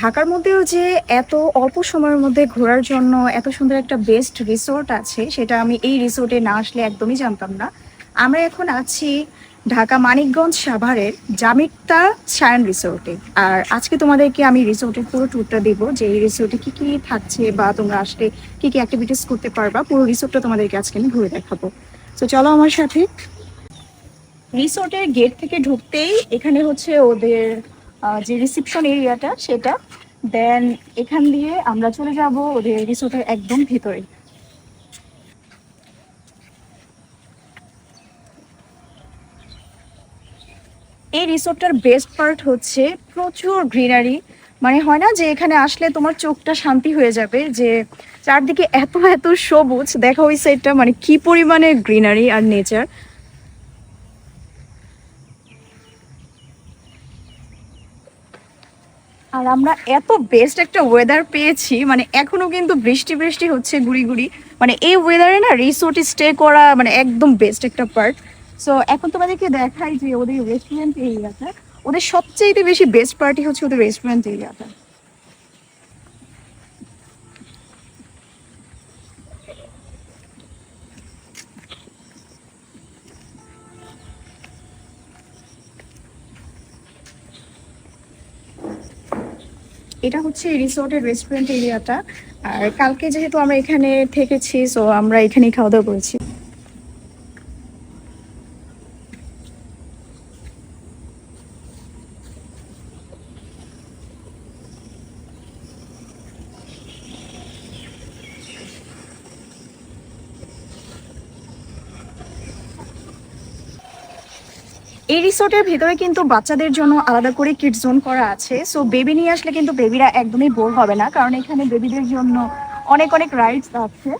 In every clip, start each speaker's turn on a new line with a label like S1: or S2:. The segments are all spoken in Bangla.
S1: ঢাকার মধ্যেও যে এত অল্প সময়ের মধ্যে ঘোরার জন্য এত সুন্দর একটা বেস্ট রিসোর্ট আছে, সেটা আমি এই রিসোর্টে না আসলে একদমই জানতাম না। আমরা এখন আছি ঢাকা মানিকগঞ্জ সাভারের জামিকতা সায়ন রিসোর্টে আর আজকে তোমাদেরকে আমি রিসোর্টের পুরো ট্যুরটা দেবো, যে এই রিসোর্টে কি কি থাকছে বা তোমরা আসলে কি কি অ্যাক্টিভিটিস করতে পারবা, পুরো রিসোর্টটা তোমাদেরকে আজকে আমি ঘুরে দেখাবো। তো চলো আমার সাথে। রিসোর্টের গেট থেকে ঢুকতেই এখানে হচ্ছে ওদের যে রিসেপশন এরিয়াটা সেটা দেন এখান দিয়ে আমরা চলে যাব ওদের রিসোর্টের একদম ভিতরে এই রিসোর্টটার বেস্ট পার্ট হচ্ছে প্রচুর গ্রিনারি মানে হয় না যে এখানে আসলে তোমার চোখটা শান্তি হয়ে যাবে, যে চারদিকে এত এত সবুজ, দেখা ওই সাইডটা মানে কি পরিমাণে গ্রিনারি আর নেচার আর আমরা এত বেস্ট একটা ওয়েদার পেয়েছি মানে এখনও কিন্তু বৃষ্টি বৃষ্টি হচ্ছে গুড়ি গুড়ি। মানে এই ওয়েদারে না রিসোর্টে স্টে করা মানে একদম বেস্ট একটা পার্ট সো এখন তোমাদেরকে দেখাই যে ওদের রেস্টুরেন্ট এরিয়াটা ওদের সবচেয়ে বেশি বেস্ট পার্টি হচ্ছে ওদের রেস্টুরেন্ট এরিয়াটা এটা হচ্ছে রিসোর্টের রেস্টুরেন্ট এরিয়াটা আর কালকে যেহেতু আমরা এখানে থেকেছি সো আমরা এখানেই খাওয়া দাওয়া করেছি। এই রিসোর্টের ভেতরে কিন্তু বাচ্চাদের জন্য আলাদা করে কিড জোন করা আছে। সো বেবি নিয়ে আসলে কিন্তু বেবিরা একদমই বোর হবে না, কারণ এখানে বেবিদের জন্য অনেক অনেক রাইডস আছে।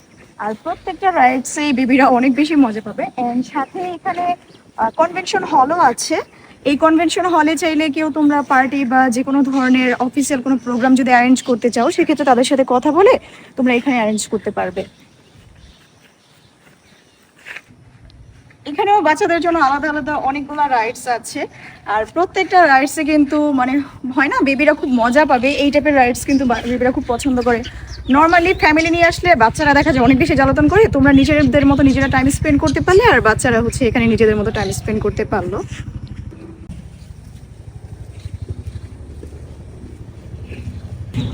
S1: আর প্রত্যেকটা রাইডসেই বেবিরা অনেক বেশি মজা পাবে। অ্যান্ড সাথে এখানে কনভেনশন হলও আছে। এই কনভেনশন হলে চাইলে কেউ তোমরা পার্টি বা যে কোনো ধরনের অফিসিয়াল কোনো প্রোগ্রাম যদি অ্যারেঞ্জ করতে চাও, সেক্ষেত্রে তাদের সাথে কথা বলে তোমরা এখানে অ্যারেঞ্জ করতে পারবে। এখানেও বাচ্চাদের জন্য আলাদা আলাদা অনেকগুলো রাইডস আছে। আর প্রত্যেকটা রাইডসে কিন্তু মানে হয় না? বেবিরা খুব মজা পাবে। এই টাইপের রাইডস কিন্তু বেবিরা খুব পছন্দ করে। নর্মালি ফ্যামিলি নিয়ে আসলে বাচ্চারা দেখা যায় অনেক বেশি জ্বালাতন করে। তোমরা নিজেদের মতো নিজেরা টাইম স্পেন্ড করতে পারলে আর বাচ্চারা হচ্ছে এখানে নিজেদের মতো টাইম স্পেন্ড করতে পারল।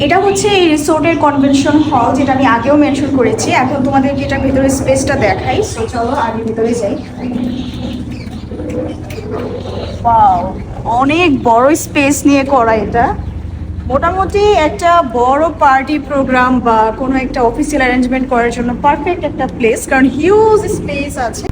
S1: এটা হচ্ছে এই রিসোর্টের কনভেনশন হল, যেটা আমি আগেও মেনশন করেছি। এখন তোমাদেরকে এটা ভেতরে স্পেসটা দেখাই। সো চলো আগে ভেতরে যাই। অনেক বড় স্পেস নিয়ে করা এটা। মোটামুটি একটা বড় পার্টি প্রোগ্রাম বা কোনো একটা অফিসিয়াল অ্যারেঞ্জমেন্ট করার জন্য পারফেক্ট একটা প্লেস, কারণ হিউজ স্পেস আছে।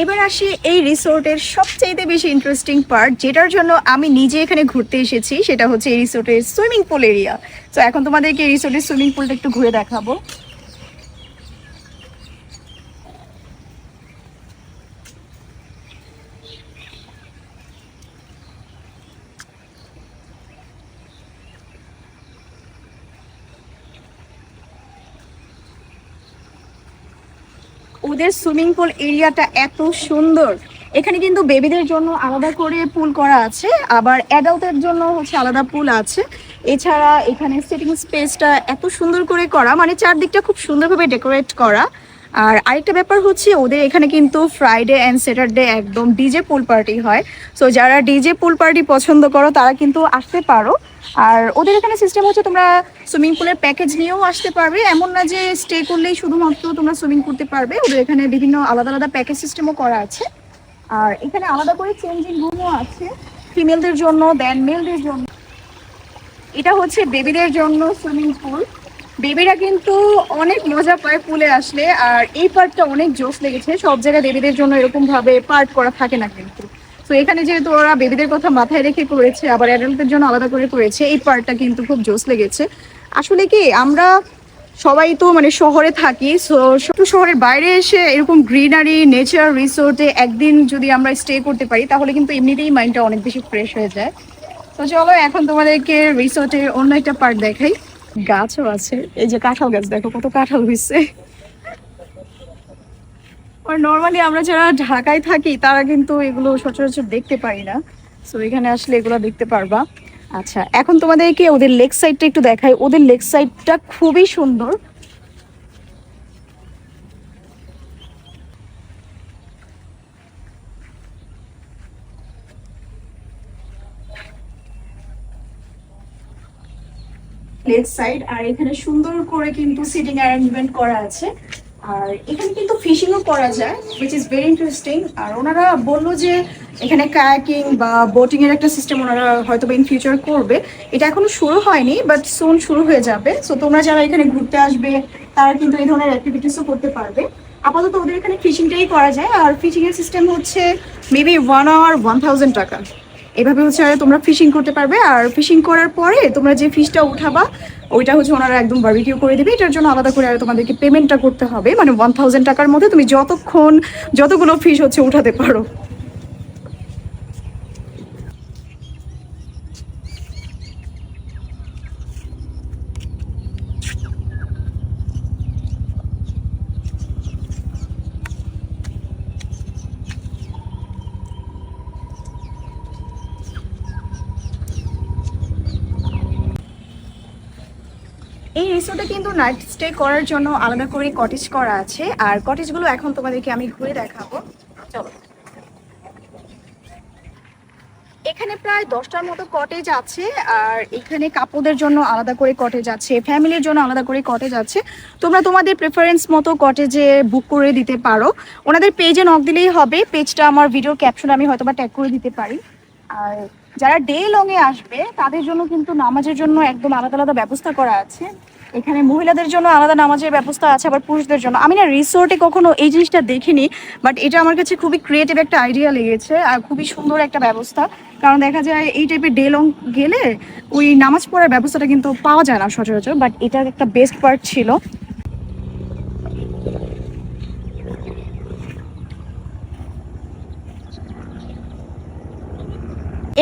S1: এবার আসি এই রিসোর্টের সবচাইতে বেশি ইন্টারেস্টিং পার্ট যেটার জন্য আমি নিজে এখানে ঘুরতে এসেছি, সেটা হচ্ছে এই রিসোর্টের সুইমিং পুল এরিয়া তো এখন তোমাদেরকে এই রিসোর্টের সুইমিং পুলটা একটু ঘুরে দেখাবো। ওদের সুইমিং পুল এরিয়াটা এত সুন্দর। এখানে কিন্তু বেবিদের জন্য আলাদা করে পুল করা আছে, আবার অ্যাডাল্টের জন্য হচ্ছে আলাদা পুল আছে। এছাড়া এখানে সিটিং স্পেসটা এত সুন্দর করে করা মানে চারদিকটা খুব সুন্দরভাবে ডেকোরেট করা। আর আরেকটা ব্যাপার হচ্ছে, ওদের এখানে কিন্তু ফ্রাইডে অ্যান্ড স্যাটারডে একদম ডিজে পুল পার্টি হয়। সো যারা ডিজে পুল পার্টি পছন্দ করো, তারা কিন্তু আসতে পারো। আর ওদের এখানে সিস্টেম হচ্ছে, তোমরা সুইমিং পুলের প্যাকেজ নিয়েও আসতে পারবে। এমন না যে স্টে করলেই শুধুমাত্র তোমরা সুইমিং করতে পারবে। ওদের এখানে বিভিন্ন আলাদা আলাদা প্যাকেজ সিস্টেমও করা আছে। আর এখানে আলাদা করে চেঞ্জিং রুমও আছে। ফিমেলদের জন্য দেন মেলদের জন্য। এটা হচ্ছে বেবিদের জন্য সুইমিং পুল বেবিরা কিন্তু অনেক মজা পায় পুলে আসলে, আর এই পার্টটা অনেক জোশ লেগেছে। সব জায়গায় বেবিদের জন্য এরকম ভাবে পার্ট করা থাকে না কিন্তু। তো এখানে যেহেতু ওরা বেবিদের কথা মাথায় রেখে করেছে, আবার অ্যাডাল্টদের জন্য আলাদা করে করেছে, এই পার্টটা কিন্তু খুব জোশ লেগেছে। আসলে কি, আমরা সবাই তো মানে শহরে থাকি, সো শহরের বাইরে এসে এরকম গ্রিনারি নেচার রিসোর্টে একদিন যদি আমরা স্টে করতে পারি, তাহলে কিন্তু এমনিতেই মাইন্ডটা অনেক বেশি ফ্রেশ হয়ে যায়। তো চলো, এখন তোমাদেরকে রিসোর্টের অন্য একটা পার্ট দেখাই। গাছও আছে। এই যে কাঁঠাল গাছ, দেখো কত কাঁঠাল হয়েছে আর নর্মালি আমরা যারা ঢাকায় থাকি, তারা কিন্তু এগুলো সচরাচর দেখতে পাই না। সো এখানে আসলে এগুলো দেখতে পারবা। আচ্ছা এখন তোমাদেরকে ওদের লেক সাইডটা একটু দেখাই। ওদের লেক সাইডটা খুবই সুন্দর। লেগ সাইড, আর এখানে সুন্দর করে কিন্তু সিটিং অ্যারেঞ্জমেন্ট করা আছে। আর এখানে কিন্তু ফিশিংও করা যায় উইচ ইজ ভেরি ইন্টারেস্টিং আর ওনারা বলল যে এখানে কায়াকিং বা বোটিং এর একটা সিস্টেম ওনারা হয়তো ইন ফিউচার করবে। এটা এখনও শুরু হয়নি বাট সোন শুরু হয়ে যাবে। সো তোমরা যারা এখানে ঘুরতে আসবে, তারা কিন্তু এই ধরনের অ্যাক্টিভিটিসও করতে পারবে। আপাতত ওদের এখানে ফিশিংটাই করা যায়, আর ফিশিং এর সিস্টেম হচ্ছে maybe one hour one thousand টাকা। এভাবে হচ্ছে তোমরা ফিশিং করতে পারবে, আর ফিশিং করার পরে তোমরা যে ফিশটা উঠাবা, ওইটা হচ্ছে ওনারা একদম বারবিকিউ করে দেবে। এটার জন্য আলাদা করে আর তোমাদেরকে পেমেন্টটা করতে হবে। মানে ওয়ান টাকার মধ্যে তুমি যতক্ষণ, যতগুলো ফিশ হচ্ছে উঠাতে পারো। এই রিসোর্টে কিন্তু নাইট স্টে করার জন্য আলাদা করে কটেজ করা আছে। আর কটেজগুলো এখন তোমাদেরকে আমি ঘুরে দেখাবো। চলো। এখানে প্রায় দশটার মতো কটেজ আছে, আর এখানে কাপড়দের জন্য আলাদা করে কটেজ আছে, ফ্যামিলির জন্য আলাদা করে কটেজ আছে। তোমরা তোমাদের প্রেফারেন্স মতো কটেজে বুক করে দিতে পারো। ওনাদের পেজে নক দিলেই হবে। পেজটা আমার ভিডিওর ক্যাপশনে আমি হয়তো বা ট্যাগ করে দিতে পারি। আর যারা ডে লং এ আসবে, তাদের জন্য কিন্তু নামাজের জন্য একদম আলাদা আলাদা ব্যবস্থা করা আছে। এখানে মহিলাদের জন্য আলাদা নামাজের ব্যবস্থা আছে, আবার পুরুষদের জন্য। আমি না রিসোর্টে কখনো এই জিনিসটা দেখিনি বাট এটা আমার কাছে খুবই ক্রিয়েটিভ একটা আইডিয়া লেগেছে আর খুবই সুন্দর একটা ব্যবস্থা। কারণ দেখা যায় এই টাইপের ডে লং গেলে ওই নামাজ পড়ার ব্যবস্থাটা কিন্তু পাওয়া যায় না সচরাচর বাট এটার একটা বেস্ট পার্ট ছিল।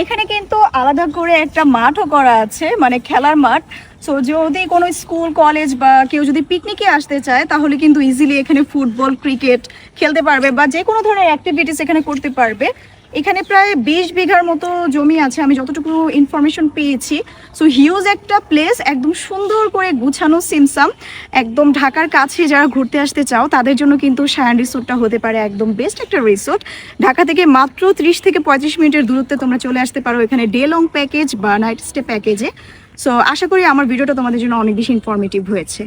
S1: এখানে কিন্তু আলাদা করে একটা মাঠও করা আছে মানে খেলার মাঠ। সো যদি কোনো স্কুল, কলেজ বা কেউ যদি পিকনিকে আসতে চায়, তাহলে কিন্তু ইজিলি এখানে ফুটবল ক্রিকেট খেলতে পারবে বা যে কোনো ধরনের অ্যাক্টিভিটিস এখানে করতে পারবে। এখানে প্রায় বিশ বিঘার মতো জমি আছে, আমি যতটুকু ইনফরমেশন পেয়েছি। সো হিউজ একটা প্লেস একদম সুন্দর করে গুছানো সিমসাম। একদম ঢাকার কাছে যারা ঘুরতে আসতে চাও, তাদের জন্য কিন্তু সায়ান রিসোর্টটা হতে পারে একদম বেস্ট একটা রিসোর্ট ঢাকা থেকে মাত্র ত্রিশ থেকে পঁয়ত্রিশ মিনিটের দূরত্বে তোমরা চলে আসতে পারো এখানে ডে লং প্যাকেজ বা নাইট স্টে প্যাকেজে সো আশা করি আমার ভিডিওটা তোমাদের জন্য অনেক বেশি ইনফরমেটিভ হয়েছে।